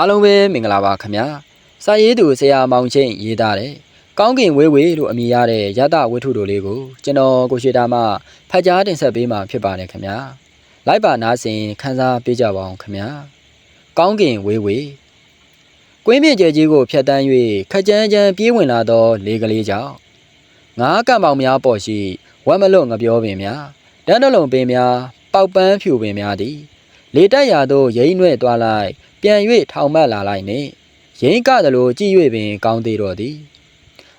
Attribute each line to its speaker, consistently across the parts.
Speaker 1: အားလုံးပဲမင်္ဂလာပါခင်ဗျာစာရေးသူဆရာမောင်ချင်းရေးသားတယ်ကောင်းကင်ဝေးဝေးလို့အမည်ရတဲ့ရတဝတ္ထုတို့လေးကိုကျွန်တော်ကိုရှိတာမှဖတ်ကြားတင်ဆက်ပေးမှာဖြစ်ပါတယ်ခင်ဗျာလိုက်ပါနားဆင်ခန်းစားပေးကြပါအောင်ခင်ဗျာကောင်းကင်ဝေးဝေးကွင်းမြင့်ကျဲကြီးကိုဖျက်တမ်း၍ခကြမ်းကြမ်းပြေးဝင်လာသောလေကလေးကြောင့်ငါးကံပေါင်များပေါ်ရှိဝက်မလွတ်ငပြောပင်များတန်းတလုံးပင်များပေါက်ပန်းဖြူပင်များသည် လေတက်ရာသို့ရိမ့်နှဲ့သွားလိုက်ပြန်၍ထောင်မတ်လာလိုက်နှင့်ရိမ့်ကသလိုကြည့်၍ပင်ကောင်းသေးတော့သည်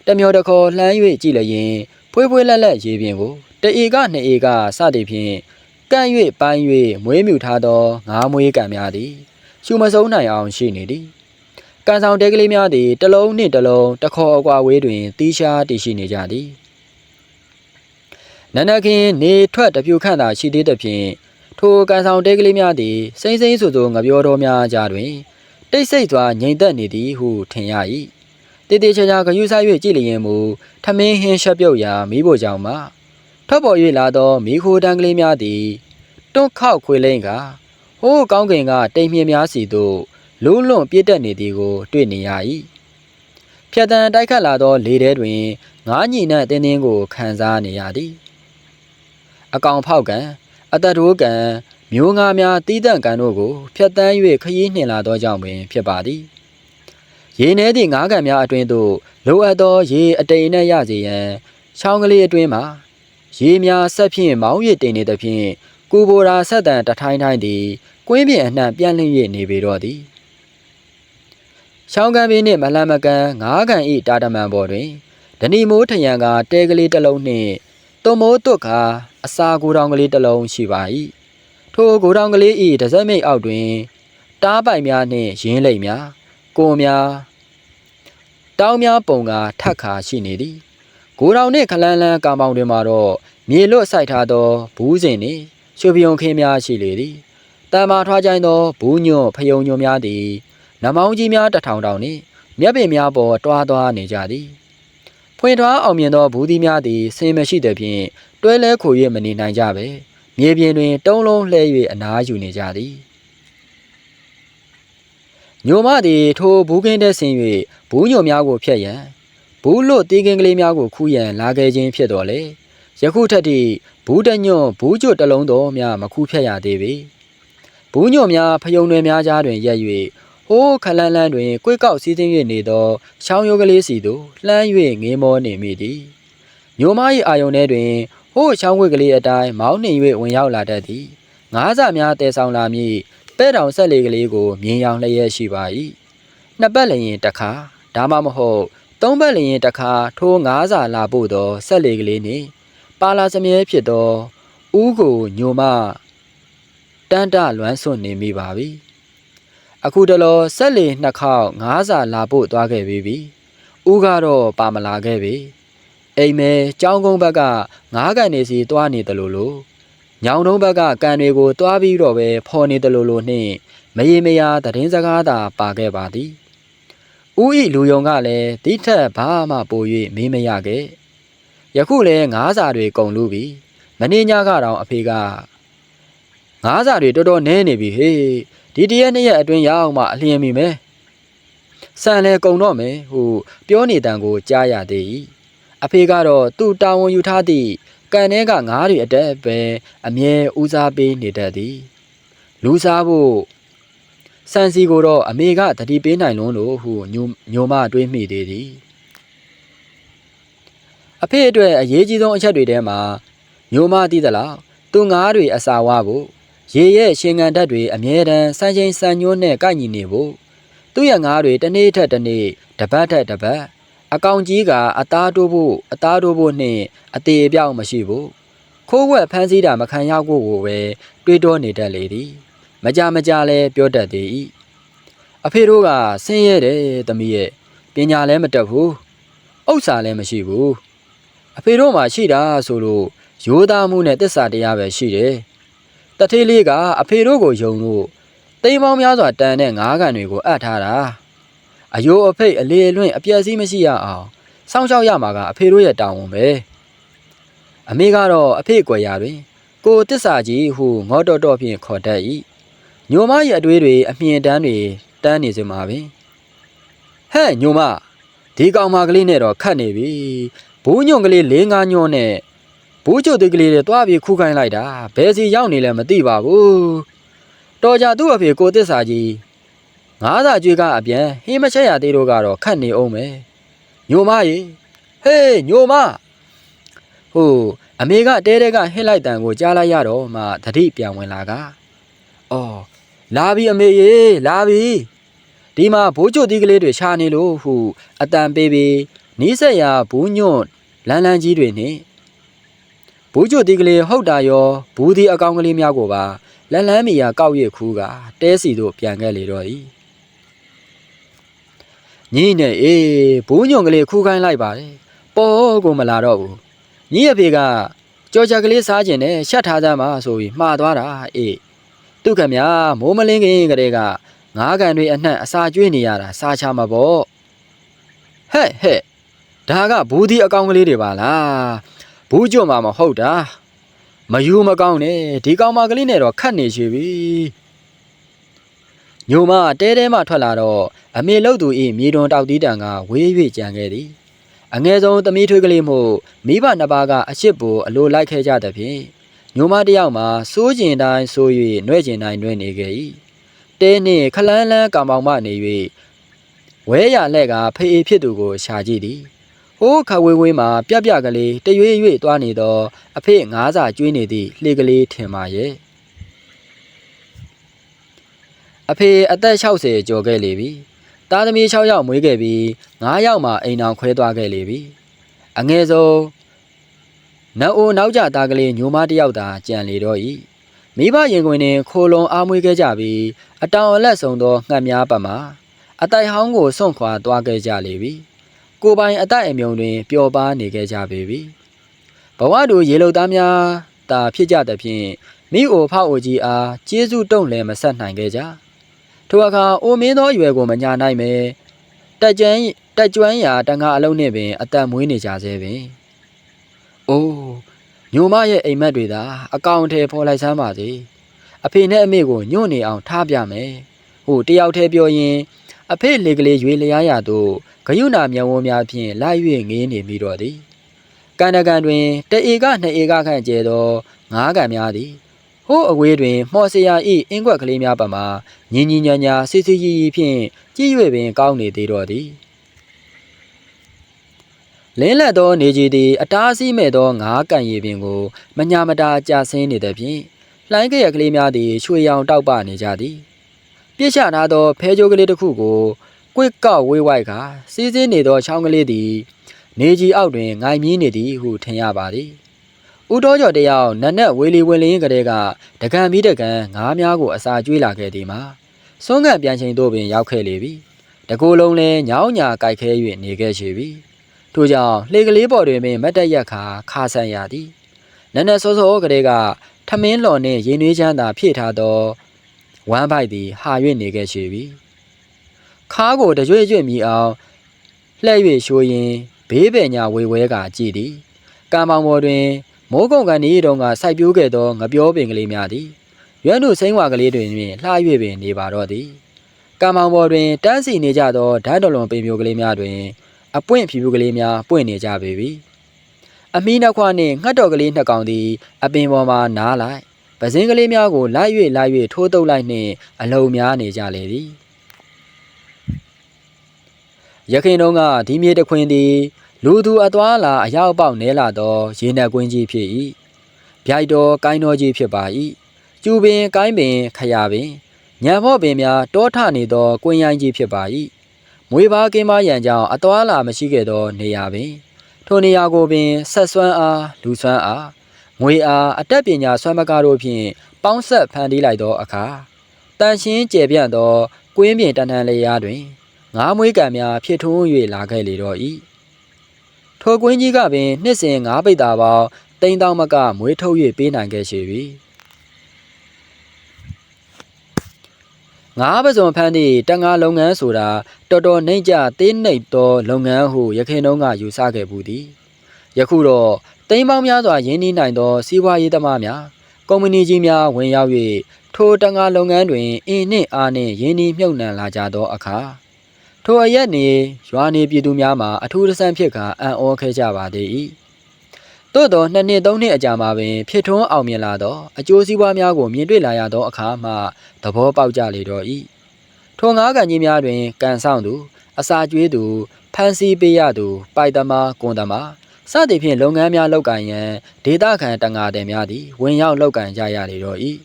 Speaker 1: တမျောတခေါ်လှမ်း၍ကြည့်လျင်ဖွေးဖွေးလက်လက်ရေပြင်ကိုတအေကနှစ်အေကစသည်ဖြင့်ကန့်၍ပိုင်း၍မွေးမြူထားသောငါးမွေးကံများသည်ရှုမဆုံးနိုင်အောင်ရှိနေသည်ကန်ဆောင်တဲကလေးများသည်တစ်လုံးနှင့်တစ်လုံးတစ်ခေါ်အကွာဝေးတွင်တီးရှားတည်ရှိနေကြသည်နန္ဒခင်နေထွက်တပြူခန့်သာရှိသေးသဖြင့် ထိုကန်ဆောင်တဲကလေးများသည်စိမ့်စိမ့်ဆူဆူငပြောတော်များကြားတွင် တိတ်ဆိတ်စွာငြိမ်သက်နေသည်ဟုထင်ရ၏တည်တည်ချာချာဂယုဆိုင်၍ကြည့်လျင်မူထမင်းဟင်းရှက်ပြုတ်ရာမိဖို့ကြောင့်မှထွက်ပေါ်၍လာသောမိခိုးတန်းကလေးများသည်တွန့်ခောက်ခွေလိမ့်ကဟိုးကောင်းကင်ကတိမ်မြင့်များစီသို့လုံးလွန်ပြည့်တက်နေသည်ကို တွေ့နေရ၏ဖြတ်တန်တိုက်ခတ်လာသောလေထဲတွင်ငါးညီနှင့်တင်းတင်းကိုခံစားနေရသည်အကောင်ဖောက်ကံ အတတိုးကံမျိုးငါများတီးတန့်ကံတို့ကိုဖျက်တမ်း၍ခရီးနှင်လာသောကြောင့်ပင်ဖြစ်ပါသည်ရေထဲသည့်ငါးကံများအတွင်းသို့လိုအပ်သောရေအတိမ်နဲ့ရစေရန်ချောင်းကလေးအတွင်းမှာရေများဆက်ဖြင့်မောင်းရတိမ်နေသဖြင့်ကူဘိုရာဆက်တန်တထိုင်းထိုင်းသည်ကွင်းပြင်အနှံ့ပြန့်လျ၍နေပေတော့သည်ချောင်းကံပင်နှင့်မလန်မကန်ငါးကံဤတာတမန်ပေါ်တွင်ဒဏီမိုးထရန်ကတဲကလေးတစ်လုံးနှင့် သွမိုးတွတ်ကအစာကိုတောင်ကလေးတစ်လုံးရှိပါ၏ထိုကိုတောင်ကလေးဤဒဇက်မိတ်အောက်တွင် တားပိုင်များနှင့်ရင်းလိမ်များကိုများတောင်းများပုံကထက်ခါရှိနေသည်ကိုတောင်နှင့်ခလန်းလန်းကောင်ပေါင်တွင်မှာတော့မြေလွတ်ဆိုင်ထားသောဘူးစင်နှင့်ရွှေပြုံခင်းများရှိလေသည်တန်မာထွားကြိုင်သောဘူးညွန့်ဖယုံညွန့်များသည်နမောင်းကြီးများတထောင်တောင်နှင့်မြက်ပင်များပေါ်တွားသွားနေကြသည် ဖွင့်ထွားအောင်မြင်သောဘူးသီးများသည်ဆင်းမရှိသဖြင့်တွဲလဲခို၍မနေနိုင်ကြပဲမြေပြင်တွင် တုံးလုံးလှဲ၍အနားယူနေကြသည်ညိုမသည်ထိုဘူးကင်းတဲ့ဆင်း၍ဘူးညိုများကိုဖျက်ရန်ဘူးလွတ်တီးကင်းကလေးများကိုခူးရန်လာခဲ့ခြင်းဖြစ်တော်လေယခုထက်ထိဘူးတညွန့်ဘူးကျွတ်တစ်လုံးတော်များမခူးဖျက်ရသေးပေဘူးညိုများဖယုံတွေများကြားတွင်ရက်၍ ဟိုးခလန်းလန်းတွင်ကွေးကောက်စီးသိမ်း၍နေသောချောင်းရိုးကလေးစီသို့လှမ်း၍ငေးမောနေမိသည်ညိုမ၏အာယုန်ထဲတွင်ဟိုးချောင်းခွေကလေးအတိုင်းမောင်းနှင်၍ဝင်ရောက်လာတတ်သည်ငါးစာများတဲဆောင်လာမည်ပဲ့တောင်ဆက်လေကလေးကိုမြင်ရောင်လျက်ရှိပါ၏နှစ်ပတ်လျင်တစ်ခါဒါမှမဟုတ်သုံးပတ်လျင်တစ်ခါထိုးငါးစာလာပို့သောဆက်လေကလေးနှင့်ပါလာစမြဲဖြစ်သောဥကိုညိုမတန်တလွမ်းဆွနေမိပါပြီ အခုတလောဆက်လေနှစ်ခေါက်ငါးစာလာပို့သွားခဲ့ပြီဥကတော့ပါမလာခဲ့ပြီအိမ်မဲကြောင်းကုန်းဘက်ကငားကန်နေစီတွားနေတယ်လို့လို့ညောင်တုံးဘက်ကကန်တွေကိုတွားပြီးတော့ပဲဖော်နေတယ်လို့လို့နှင့်မရေမရာသတင်းစကားသာပါခဲ့ပါသည်ဥဤလူယုံကလည်းတိထက်ဘာမှပို၍မေးမရခဲ့ယခုလည်းငားစာတွေကုန်လူပြီမင်းညကတော့အဖေကငားစာတွေတော်တော်နည်းနေပြီဟေး ဒီတရက်နှစ်ရက်အတွင်းရအောင်မှအလျင်မိမယ်ဆန်လဲကုန်တော့မယ်ဟိုပြောနေတန်ကိုကြားရသေး၏အဖေကတော့သူ့တာဝန်ယူထားသည့်ကန်ထဲကငါးတွေအတက်ပဲအမြဲဦးစားပေးနေတတ်သည်လူစားဖို့စန်စီကိုတော့အမေကတတိပေးနိုင်လုံးလို့ဟုညိုညိုမတွေးမိသေးသည်အဖေအတွက်အရေးကြီးဆုံးအချက်တွေထဲမှာညိုမသိသလားသူငါးတွေအစာဝဖို့ ရေရဲ့ရှင်ငံဓာတ်တွေအမြဲတမ်းစမ်းချင်းစံညွှန်းနဲ့ကိုက်ညီနေဖို့သူ့ရဲ့ငါးတွေတစ်နေ့ထက်တစ်နေ့တပတ်ထက်တပတ်အကောင်ကြီးကအသားတိုးဖို့အသားတိုးဖို့နှင့်အသေးအပြောက်မရှိဘူးခိုးဝက်ဖမ်းဆီးတာမခံရဖို့ကိုပဲတွေးတောနေတတ်လေသည်မကြမကြလဲပြောတတ်သေး၏အဖေတို့ကဆင်းရဲတယ်သမီးရဲ့ပညာလည်းမတတ်ဘူးဥစ္စာလည်းမရှိဘူးအဖေတို့မှရှိတာဆိုလို့ရိုးသားမှုနဲ့တစ္ဆာတရားပဲရှိတယ် တထေးလေးကအဖေတို့ကိုယုံလို့တိမ်ပေါင်းများစွာတန်တဲ့ငါးကန်တွေကိုအပ်ထားတာအယိုးအဖိတ်အလေအလွင့်အပြက်စီးမရှိရအောင်စောင့်ရှောက်ရမှာကအဖေတို့ရဲ့တာဝန်ပဲအမေကတော့အဖေကွယ်ရာတွင် ကိုတစ္ဆာကြီးဟုငေါတော်တော်ဖြင့်ခေါ်တတ်၏ညိုမရဲ့အတွေးတွေအမြင်တမ်းတွေတန်းနေစမှာပင်ဟဲ့ညိုမဒီကောင်မကလေးနဲ့တော့ခတ်နေပြီဘိုးညွန့်ကလေး၄၅ညွန့်နဲ့ ဘိုးကျုပ်သေးကလေးတွေတွားပြီးခုခိုင်းလိုက်တာဘယ်စီရောက်နေလဲမသိပါဘူးတော်ကြသူ့အဖေကိုတစ္ဆာကြီးငါးစာကျွေးကအပြန်ဟင်းမချက်ရသေးတို့ကတော့ခတ်နေအောင်မယ်ညိုမရေဟေးညိုမဟိုအမေကတဲတဲကဟစ်လိုက်တန်ကိုကြားလိုက်ရတော့မှသတိပြန်ဝင်လာကအော်လာပြီအမေရေလာပြီဒီမှာဘိုးကျုပ်ဒီကလေးတွေရှာနေလို့ဟုအတန်ပေးပြီးနီးစက်ရဘူးညွန့်လန်းလန်းကြီးတွေနဲ့ ဘိုးကျုပ်ဒီကလေးဟုတ်တာရောဘူးဒီအကောင်ကလေးများကိုပါလန်းလန်းမီယာကောက်ရခူးကတဲစီတို့ပြန်ခဲ့လေတော့၏ညီနဲ့အေးဘူးညွန့်ကလေးခူးခိုင်းလိုက်ပါတယ်ပေါ်ကိုမလာတော့ဘူးညီအဖေကကြော်ကြကလေးစားကျင်နဲ့ရှက်ထားသမ်းပါဆိုပြီးမှားသွားတာအေးသူခမမိုးမလင်းခင်ကလေးကငါးကန်တွေအနှံ့အစာကျွေးနေရတာစားချမှာပေါ့ဟဲ့ဟဲ့ဒါကဘူးဒီအကောင်ကလေးတွေပါလား ဘူးကျွတ်မှာမဟုတ်တာမယူမကောင်းနဲ့ဒီကောင်မကလေးနဲ့တော့ခတ်နေရှိပြီညိုမတဲတဲမှထွက်လာတော့အမေလုတ်သူဤမြေတွန်တောက်တီးတန်ကဝေး၍ကြံခဲ့သည်အငယ်ဆုံးသမီးထွေးကလေးမို့မိဘနှစ်ပါးကအရှစ်ပူအလိုလိုက်ခဲ့ကြသဖြင့်ညိုမတစ်ယောက်မှာစိုးကျင်တိုင်းစိုး၍နှဲ့ကျင်တိုင်းနှဲ့နေခဲ့၏တဲနှင့်ခလန်းလန်းကောင်ပေါင်မနေ၍ဝဲရလှဲ့ကဖေးအေးဖြစ်သူကိုရှာကြည့်သည် ဟိုးခဝေးဝေးမှာပြပြကလေးတရွေ့ရွေ့သွားနေသောအဖေငါးစာကျွေးနေသည့်လှေကလေးထင်ပါရဲ့အဖေအသက်60ကျော်ခဲ့လေပြီသားသမီး6ယောက်မွေးခဲ့ပြီး9ယောက်မှအိမ်အောင်ခွဲသွားခဲ့လေပြီအငယ်ဆုံးနောက်အိုနောက်ကြသားကလေးညိုမတစ်ယောက်သာကြံလေတော့၏မိဘရင်ခွင်တွင်ခိုလုံအားမွေးခဲ့ကြပြီးအတောင်အလက်ဆုံးသောငှက်များပတ်မှာအတိုင်ဟောင်းကိုစွန့်ခွာသွားခဲ့ကြလေပြီ ကိုပိုင်အသက်အမြုံတွင်ပျော်ပါနေခဲ့ကြပေပြီဘဝတို့ရေလုံသားများသာဖြစ်ကြသဖြင့်မိအိုဖောက်အိုကြီးအားကျေးဇူးတုံ့လည်းမဆက်နိုင်ခဲ့ကြထိုအခါအိုမင်းသောအရွယ်ကိုမညာနိုင်ပဲတက်ကြွမ်းတက်ကြွမ်းရာတန်ခါအလုံးနဲ့ပင်အသက်မွေးနေကြသေးပင်အိုးညိုမရဲ့အိမ်မက်တွေသာအကောင်အထည်ဖော်လိုက်စမ်းပါစေအဖေနဲ့အမေကိုညွန့်နေအောင်ထားပြမယ်ဟိုတယောက်တည်းပြောရင်အဖေလေကလေးရွေလျားရသို့ ဂယုဏမျက်ဝန်းများဖြင့်လိုက်၍ငေးနေမိတော့သည်ကန္နကန်တွင်တအေကနှစ်အေကခန့်ကျဲသောငါးကန်များသည်ဟိုးအဝေးတွင်မော်စရာဤအင်းကွက်ကလေးများပမာညင်ညင်ညာညာစစ်စစ်ရီရီဖြင့်ကြည့်၍ပင်ကောင်းနေသေးတော့သည်လင်းလက်သောနေကြီးသည်အတားအဆီးမဲ့သောငါးကန်ရည်ပင်ကိုမညာမတာကြာဆင်းနေသည်ဖြင့်လှိုင်းကြရကလေးများသည်ရွှေရောင်တောက်ပနေကြသည်ပြစ်ချထားသောဖဲကြိုးကလေးတစ်ခုကို ကွစ်ကောက်ဝေးဝိုက်ကစီးစင်းနေသောချောင်းကလေးသည် နေကြီးအောက်တွင်ငိုင်မြင်းနေသည်ဟုထင်ရပါသည်ဦးတော်ကျော်တယောက်နက်နက်ဝေလီဝင်လင်းကလေးကတကံပြီးတကံငါးများကိုအစာကျွေးလာခဲ့သည်မှာစွန်းကန်ပြန်ချိန်တို့ပင်ရောက်ခဲ့လေပြီတကူလုံးလဲညောင်းညာကြိုက်ခဲ၍နေခဲ့ရှိပြီထို့ကြောင့်လှေကလေးပေါ်တွင်ပင်မတ်တက်ရက်ခါခါဆန်ရသည်နက်နက်စောစောကလေးကထမင်းလော်နှင့်ရင်နွေးချမ်းသာဖြည့်ထားသောဝမ်းပိုက်သည်ဟာ၍နေခဲ့ရှိပြီ ခါးကိုတကြွကြွမြည်အောင်လှဲ့၍ရှိုးရင်ဘေးပင်ညာဝေဝဲကကြည်သည်ကံမောင်ပေါ်တွင်မိုးကုံကန်ဤတုံကစိုက်ပျိုးခဲ့သောငပြောပင်ကလေးများသည်ရွမ်းတို့စိမ့်ဝါကလေးတွင်လှ၍ပင်နေပါတော့သည်ကံမောင်ပေါ်တွင်တန်းစီနေကြသောဓာတ်တော်လွန်ပင်မျိုးကလေးများတွင်အပွင့်ဖြူဖြူကလေးများပွင့်နေကြပေပြီအမီးနှခွနှင့်ငှက်တော်ကလေးနှစ်ကောင်သည်အပင်ပေါ်မှနားလိုက်ပဇင်းကလေးများကိုလိုက်၍လိုက်၍ထိုးတုပ်လိုက်နှင့်အလုံများနေကြလေသည် ရခင်တုန်းကဒီမြေတခွင်သည်လူသူအသွာလာအရောက်ပေါက်နဲလာသောရေနက်ကွင်းကြီးဖြစ်၏ဗျိုက်တော်ကိုင်းတော်ကြီးဖြစ်ပါ၏ကျူပင်ကိုင်းပင်ခရပင်ညံဖော့ပင်များတောထနေသောကွင်းရိုင်းကြီးဖြစ်ပါ၏မွေပါကင်းမရန်ကြောင့်အသွာလာမရှိခဲ့သောနေရာပင်ထိုနေရာကိုပင်ဆက်ဆွမ်းအားလူဆွမ်းအားငွေအားအတက်ပညာဆွမ်းမကားတို့ဖြင့်ပေါင်းဆက်ဖန်တီးလိုက်သောအခါတန်ရှင်းကျယ်ပြန့်သောကွင်းပြင်တန်တန်လေးရားတွင် ငါးမွေးကံများဖြစ်ထွန်း၍လာခဲ့လေတော့၏ထိုကွင်းကြီးကပင်နှစ်စဉ်ငါးပိတ်တာပေါင်းတိန်တောင်မကမွေးထုတ်၍ပေးနိုင်ခဲ့ရှိပြီငါးပစုံဖန်းသည့်တန်ငါလုပ်ငန်းဆိုတာတော်တော်နှိမ့်ကြသေးနှိပ်သောလုပ်ငန်းဟုရခင်တုန်းကယူဆခဲ့ဘူးသည်ယခုတော့တိန်ပေါင်းများစွာရင်းနှီးနိုင်သောစီးပွားရေးသမားများကုမ္ပဏီကြီးများဝင်ရောက်၍ထိုတန်ငါလုပ်ငန်းတွင်အင်းနှင့်အားနှင့်ရင်းနှီးမြုပ်နှံလာကြသောအခါ ထိုအရက်နေရွာနေပြည်သူများမှာအထူးတဆန်းဖြစ်ကအံ့ဩခဲ့ကြပါသေး၏သို့သောနှစ်နှစ်သုံးနှစ်အကြာမှာပင် ဖြစ်ထွန်းအောင်မြင်လာသောအကျိုးစီးပွားများကိုမြင်တွေ့လာရသောအခါမှသဘောပေါက်ကြလေတော့၏ထိုငါးကန်ကြီးများတွင်ကန်ဆောင်သူအစာကျွေးသူဖန်စီပေးရသူပိုက်သမားကွန်သမားစသည်ဖြင့်လုပ်ငန်းများလုပ်ကင်ရန်ဒေသခံတန်ငါတယ်များသည်ဝင်ရောက်လုပ်ကင်ကြရလေတော့၏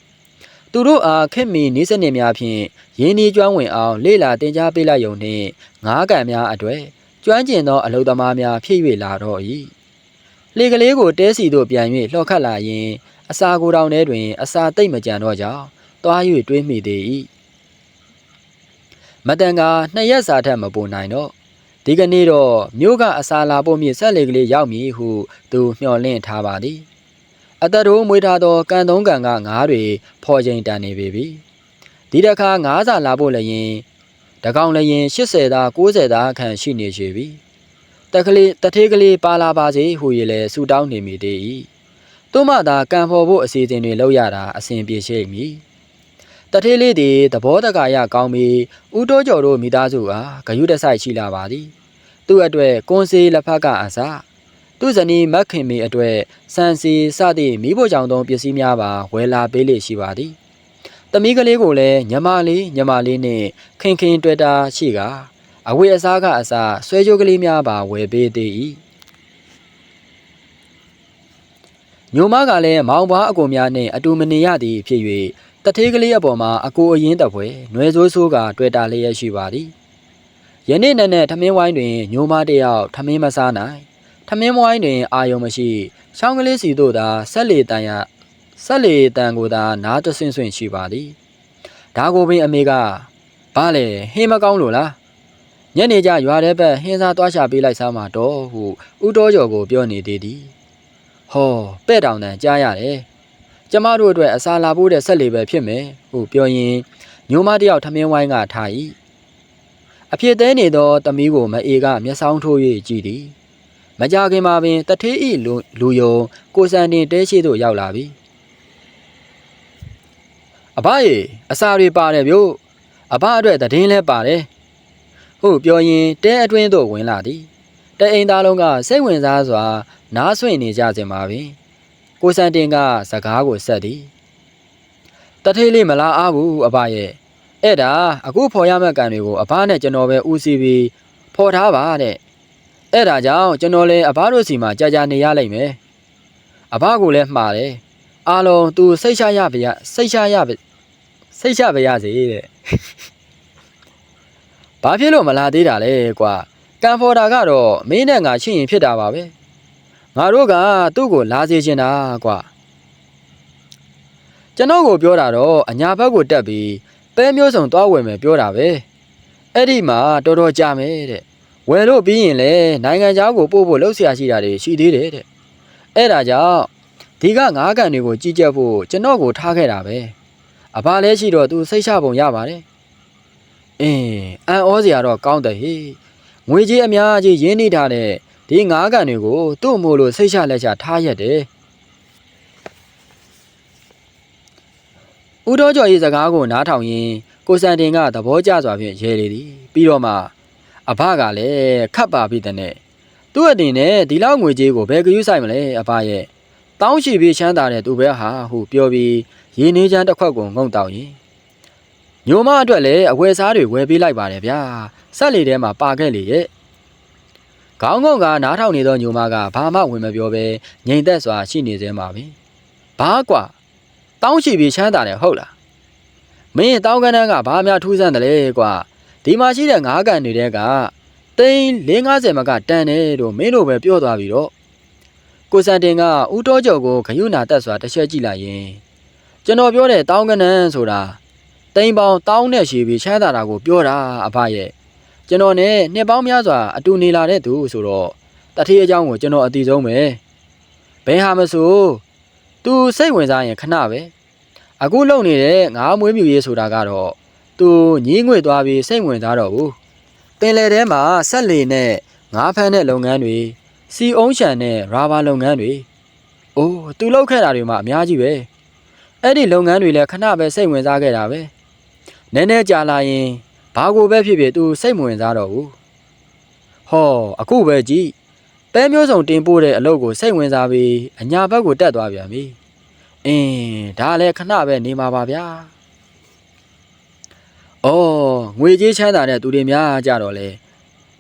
Speaker 1: သူတို့အားခင်မီနီးစနစ်များဖြင့်ရင်းနှီးကျွမ်းဝင်အောင် လေ့လာတင် जा ပေးလိုက်ရုံနှင့်ငါးကန်များအတွေ့ကျွမ်းကျင်သောအလုပ်သမားများဖြည့်၍လာတော့၏လေကလေးကိုတဲစီသို့ပြန်၍လှော်ခတ်လာရင်အစာကိုယ်တောင်ထဲတွင် အစာတိတ်မကြံတော့ကြောင်းသွား၍တွေးမိသေး၏မတန်ကနှစ်ရက်စာထက်မပိုနိုင်တော့ဒီကနေ့တော့မြို့ကအစာလာဖို့မြင့်ဆက်လေကလေးရောက်မည်ဟုသူမျှော်လင့်ထားပါသည် အသက်တို့မွေးထားသောကန်သုံးကန်ကငါးတွေဖော်ချိန်တန်နေပေပြီဒီတစ်ခါငါးစာလာဖို့လည်းရင်တကောင်လည်းရင်80သား90သားခန့်ရှိနေရှိပြီတက်ကလေးတထေးကလေးပါလာပါစေဟု၍လည်းဆူတောင်းနေမိသေး၏သူမသာကံဖော်ဖို့အစီအစဉ်တွေလုပ်ရတာအစဉ်ပြေရှိမည်တထေးလေးသည်သဘောတကာရကောင်းပြီးဦးတိုးကျော်တို့မိသားစုအားဂယုတဆိုင်ရှိလာပါသည်သူ့အတွက်ကွန်စီလက်ဖက်ကအစ သူ့ဇနီးမက်ခင်မီအတွက်စံစီစသည့်မိဖို့ကြောင့်သောပစ္စည်းများပါဝယ်လာပေးလေရှိပါသည်သမီးကလေးကိုလည်းညမလေးညမလေးနှင့်ခင်ခင်တွေ့တာရှိကအဝေအစားကအစားဆွဲကြိုးကလေးများပါဝယ်ပေးသေး၏ညိုမကလည်းမောင်ပွားအကိုများနှင့်အတူမနေရသည်ဖြစ်၍တထေးကလေးအပေါ်မှာအကိုအရင်တပွဲနှွယ်ဆိုးဆိုးကတွေ့တာလျက်ရှိပါသည်ယနေ့နဲ့နဲ့ထမင်းဝိုင်းတွင်ညိုမတယောက်ထမင်းမစားနိုင် ထမင်းဝိုင်းတွင် အာယုံမရှိချောင်းကလေးစီတို့သာဆက်လေတန်ရဆက်လေတန်ကိုသာနားတဆင့်ဆွင့်ရှိပါသည်ဒါကိုပင်အမေကဘာလဲဟင်းမကောင်းလို့လားညနေကျရွာတဲ့ဘက်ဟင်းစားသွားချပေးလိုက်စမ်းပါတော့ဟုဦးတော်ကျော်ကိုပြောနေသေးသည်ဟောပဲ့တောင်တန်ကြားရတယ်ကျမတို့အတွက်အစာလာဖို့တဲ့ဆက်လေပဲဖြစ်မယ်ဟုပြောရင်ညိုမတယောက်ထမင်းဝိုင်းကထား၏အဖြစ်သေးနေသောသမီးကိုမအေကမျက်စောင်းထိုး၍ကြည့်သည် မကြခင်မှာပင်တထေးဤလူလူယုံကိုစံတင်တဲရှိသို့ရောက်လာပြီအဘရေအစာတွေပါတယ်ဗျို့အဘအတွက်တည်င်းလဲပါတယ်ဟုတ်ပြောရင်တဲအတွင်းသို့ဝင်လာသည်တအိမ်သားလုံးကစိတ်ဝင်စားစွာ နားဆွင့်နေကြစဉ်မှာပင်ကိုစံတင်ကစကားကိုဆက်သည်တထေးလေးမလာအားဘူးအဘရဲ့အဲ့ဒါအခုဖော်ရမယ့်ကံတွေကိုအဘနဲ့ကျွန်တော်ပဲဦးစီးပြီးဖော်ထားပါတဲ့ အဲ့ဒါကြောင့်ကျွန်တော်လည်းအဘတို့စီမှာကြာကြာနေရလိမ့်မယ်အဘကိုလည်းမှားတယ်အားလုံးသူစိတ်ချရပါရစိတ်ချရပါစိတ်ချပါရစေတဲ့ဘာဖြစ်လို့မလာသေးတာလဲကွာကံဖော်တာကတော့မင်းနဲ့ငါချစ်ရင်ဖြစ်တာပါပဲငါတို့ကသူ့ကိုလာစေချင်တာကွာကျွန်တော်ကိုပြောတာတော့အညာဘက်ကိုတက်ပြီးပဲမျိုးစုံသွားဝယ်မယ်ပြောတာပဲအဲ့ဒီမှာတော်တော်ကြာမယ်တဲ့ ဝယ်လို့ပြီးရင်လည်းနိုင်ငံခြားကိုပို့ဖို့လှုပ်ရှားရှိတာတွေရှိသေးတယ်တဲ့အဲ့ဒါကြောင့်ဒီကငါးကန်တွေကိုကြည့်ကြဖို့ကျွန်တော်ကိုထားခဲ့တာပဲအဘလည်းရှိတော့သူစိတ်ချပုံရပါတယ်အင်းအန်ဩစရာတော့ကောင်းတယ်ဟေ့ငွေကြီးအများကြီးရင်းနှီးထားတဲ့ဒီငါးကန်တွေကိုသူ့မို့လို့စိတ်ချလက်ချထားရတယ်ဦးတော်ကျော်ရဲ့စကားကိုနားထောင်ရင်ကိုစံတင်ကသဘောကျစွာဖြင့်ရဲလေသည်ပြီးတော့မှ အဘကလည်းခတ်ပါပြီတဲ့နဲ့သူ့အတင်နဲ့ဒီလောက်ငွေကြေးကိုဘယ်ကယူဆိုင်မလဲအဘရဲ့တောင်းရှိပြီးချမ်းသာတဲ့သူပဲဟာဟုပြောပြီးရင်းနှီးချမ်းတစ်ခွက်ကိုငုံတောင်းရင်ညိုမအတွက်လည်းအဝယ်စားတွေဝယ်ပေးလိုက်ပါတယ်ဗျာဆက်လေထဲမှာပါခဲ့လေရဲ့ခေါင်းငုံကနားထောင်နေသောညိုမကဘာမှဝင်မပြောဘဲငြိမ်သက်စွာရှိနေသေးမှာပဲဘာကွာတောင်းရှိပြီးချမ်းသာတယ်ဟုတ်လားမင်းတောင်းကန်းတန်းကဘာများထူးဆန်းတယ်လဲကွာ ဒီမှာရှိတဲ့ငါးကန်တွေတဲကတိန်း450မကတန်တယ်လို့မင်းတို့ပဲပြောသွားပြီတော့ကိုစံတင်ကဦးတော်ကျော်ကိုဂယုနာတက်စွာတစ်ချက်ကြည့်လိုက်ရင်ကျွန်တော်ပြောတဲ့တောင်းကနန်းဆိုတာတိန်းပေါင်းတောင်းနဲ့ရှိပြီးချမ်းသာတာကိုပြောတာအဖရဲ့ကျွန်တော်နဲ့နှစ်ပေါင်းများစွာအတူနေလာတဲ့သူဆိုတော့တထေးအကြောင်းကိုကျွန်တော်အတိဆုံးပဲဘယ်ဟာမဆိုသူစိတ်ဝင်စားရင်ခဏပဲအခုလုံနေတဲ့ငါးမွေးမြူရေးဆိုတာကတော့ သူညင်းငွေသွားပြီးစိတ်ဝင်စားတော့ဘူးပင်လယ်ထဲမှာဆက်လေနဲ့ငါးဖမ်းတဲ့လုပ်ငန်းတွေစီအုံးရှန်နဲ့ရာဘာလုပ်ငန်းတွေအိုးသူလုပ်ခဲ့တာတွေမှအများကြီးပဲအဲ့ဒီလုပ်ငန်းတွေလည်းခဏပဲစိတ်ဝင်စားခဲ့တာပဲနည်းနည်းကြာလာရင်ဘာကိုပဲဖြစ်ဖြစ်သူစိတ်မဝင်စားတော့ဘူးဟောအခုပဲကြည့်ပဲမျိုးစုံတင်ပို့တဲ့အလုပ်ကိုစိတ်ဝင်စားပြီးအညာဘက်ကိုတက်သွားပြန်ပြီအင်းဒါလည်းခဏပဲနေမှာပါဗျာ အော်ငွေကြေးချမ်းသာတဲ့သူတွေများကြတော့လေ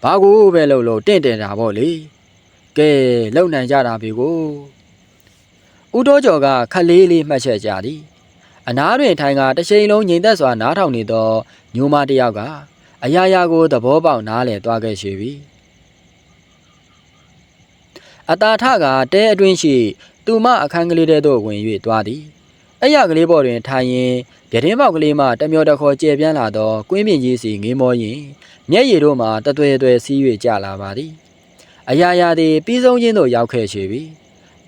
Speaker 1: ဘာကိုပဲလုပ်လို့တင့်တယ်တာပေါ့လေကဲလုံနိုင်ကြတာပြီကိုဦးတော်ကျော်ကခက်လေးလေးမှတ်ချက်ကြသည်အနားတွင်ထိုင်ကတစ်ချိန်လုံးငြိမ်သက်စွာနားထောင်နေသောညိုမတစ်ယောက်ကအရာရာကိုသဘောပေါက်နားလည်သွားခဲ့ရှိပြီအတာထကတဲအတွင်းရှိသူမအခန်းကလေးတဲသို့ဝင်၍သွားသည် အဲ့ရကလေးပေါ်တွင်ထိုင်ရင်ပြတင်းပေါက်ကလေးမှတမျောတခေါ်ကျဲပြန့်လာသောကွင်းပြင်ကြီးစီငေးမောရင်မျက်ရည်တို့မှတသွဲသွဲစီး၍ကျလာပါသည်အရာရာသည်ပြီးဆုံးခြင်းသို့ရောက်ခဲ့ရှိပြီ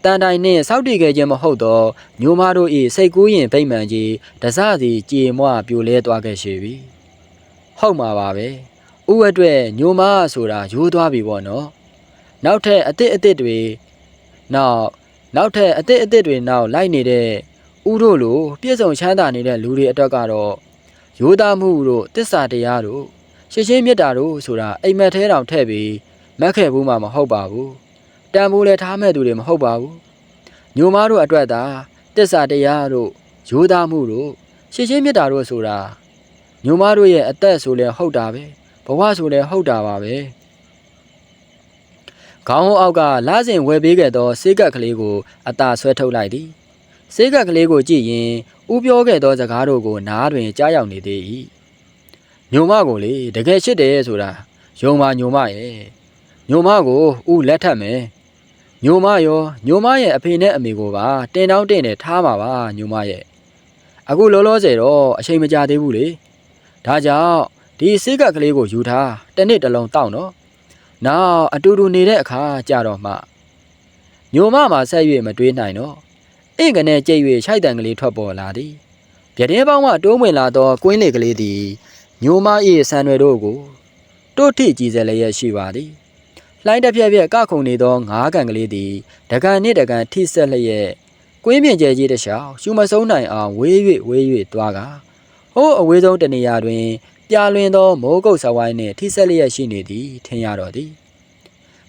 Speaker 1: တန်တိုင်နှင့်စောက်တည်ခဲ့ခြင်းမဟုတ်သောညိုမာတို့၏စိတ်ကူးရင်ဗိမ့်မှန်ကြီးတစသည်ကြေမွပြိုလဲသွားခဲ့ရှိပြီဟုတ်မှာပါပဲဥအတွက်ညိုမာဆိုတာရိုးသွားပြီပေါ့နော်နောက်ထပ်အစ်စ်အစ်စ်တွေနောက်နောက်ထပ်အစ်စ်အစ်စ်တွေနောက်လိုက်နေတဲ့ ဥတို့လိုပြည့်စုံချမ်းသာနေတဲ့လူတွေအတွက်ကတော့ရိုးသားမှုတို့တစ္ဆာတရားတို့ရှင်းရှင်းမြတ်တာတို့ဆိုတာအိမ်မက်ထဲတောင်ထည့်ပြီးမက်ခဲ့ဘူးမှမဟုတ်ပါဘူးတန်ဖိုးလည်းထားမဲ့သူတွေမဟုတ်ပါဘူးညိုမားတို့အတွက်သာတစ္ဆာတရားတို့ရိုးသားမှုတို့ရှင်းရှင်းမြတ်တာတို့ဆိုတာညိုမားတို့ရဲ့အသက်ဆိုလည်းဟုတ်တာပဲဘဝဆိုလည်းဟုတ်တာပါပဲခေါင်းအောက်ကလာစဉ်ဝယ်ပေးခဲ့သောစေးကပ်ကလေးကိုအသာဆွဲထုတ်လိုက်သည် စေးကပ်ကလေးကိုကြည့်ရင်ဥပြောခဲ့သောစကားတို့ကိုနားတွင်ကြားရောက်နေသေး၏ညိုမကိုလေတကယ်ရှိတယ်ဆိုတာယုံပါညိုမရဲ့ညိုမကိုဥလက်ထပ်မယ်ညိုမရောညိုမရဲ့အဖေနဲ့အမေကိုပါတင်တောင်းတင်တယ်ထားမှာပါညိုမရဲ့အခုလောလောဆယ်တော့အချိန်မကြာသေးဘူးလေဒါကြောင့်ဒီစိတ်ကပ်ကလေးကိုယူထားတစ်နှစ်တစ်လုံးတောက်နော်နောက်အတူတူနေတဲ့အခါကြတော့မှညိုမမှာဆက်၍မတွေးနိုင်တော့ အင့်ကနေကြိတ်၍ခြိုက်တန်ကလေးထွက်ပေါ်လာသည်ပြတဲ့ပေါင်းမှတိုးဝင်လာသောကွင်းလေကလေးသည်ညိုမ၏ဆံတွေတို့ကိုတို့ထိကြည်စဲလျက်ရှိပါသည်လှိုင်းတစ်ပြက်ပြက်ကခုန်နေသောငါးကန်ကလေးသည်တကန်နှင့်တကန်ထိဆက်လျက်ကွင်းပြင်ကျဲကြီးတစ်လျှောက်ရှူမဆုံးနိုင်အောင်ဝေး၍ဝေး၍သွားကဟိုးအဝေးဆုံးတနေရာတွင် ပြာလွင်သောမိုးကုတ်စဝိုင်းနှင့်ထိဆက်လျက်ရှိနေသည်ထင်ရတော့သည်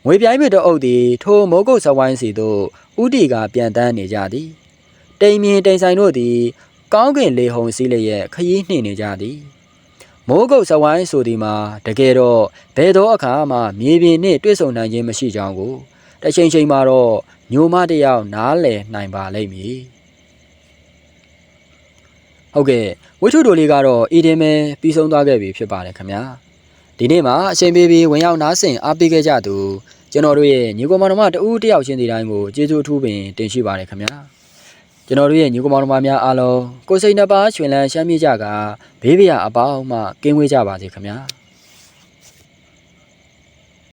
Speaker 1: ငွေပြိုင်းမြစ်တော်အုပ်သည်ထိုမိုးကုတ်စဝိုင်းစီသို့ဥတီကပြန်တန်းနေကြသည်တိမ်မြင်တိမ်ဆိုင်တို့သည် ကောင်းကင်လေဟုန်စည်းလျက်ခရီးနှင်နေကြသည်မိုးကုတ်စဝိုင်းဆိုဒီမှာတကယ်တော့ဘယ်တော့အခါမှမြေပြင်နှင့်တွေ့ဆုံနိုင်ခြင်းမရှိကြောင်းကိုတစ်ချိန်ချိန်မှာတော့ညိုမတစ်ယောက်နားလည်နိုင်ပါလိမ့်မည်ဟုတ်ကဲ့ဝိထုတို့လေးကတော့အီဒင်ပဲပြီးဆုံးသွားခဲ့ပြီဖြစ်ပါတယ်ခင်ဗျာဒီနေ့မှာအချိန်ပေးပြီးဝင်ရောက်နားဆင်အားပေးခဲ့ကြသူ ကျွန်တော်တို့ရဲ့ညီကောင်မတော်မတဦးတယောက်ချင်းစီတိုင်းကိုကျေးဇူးအထူးပင်တင်ရှိပါတယ်ခင်ဗျာကျွန်တော်တို့ရဲ့ညီကောင်မတော်မများအားလုံးကိုယ်စိတ်နှစ်ပါးရှင်လန်းရှမ်းမြေ့ကြကဘေးပရာအပေါင်းမှကင်းဝေးကြပါစေခင်ဗျာ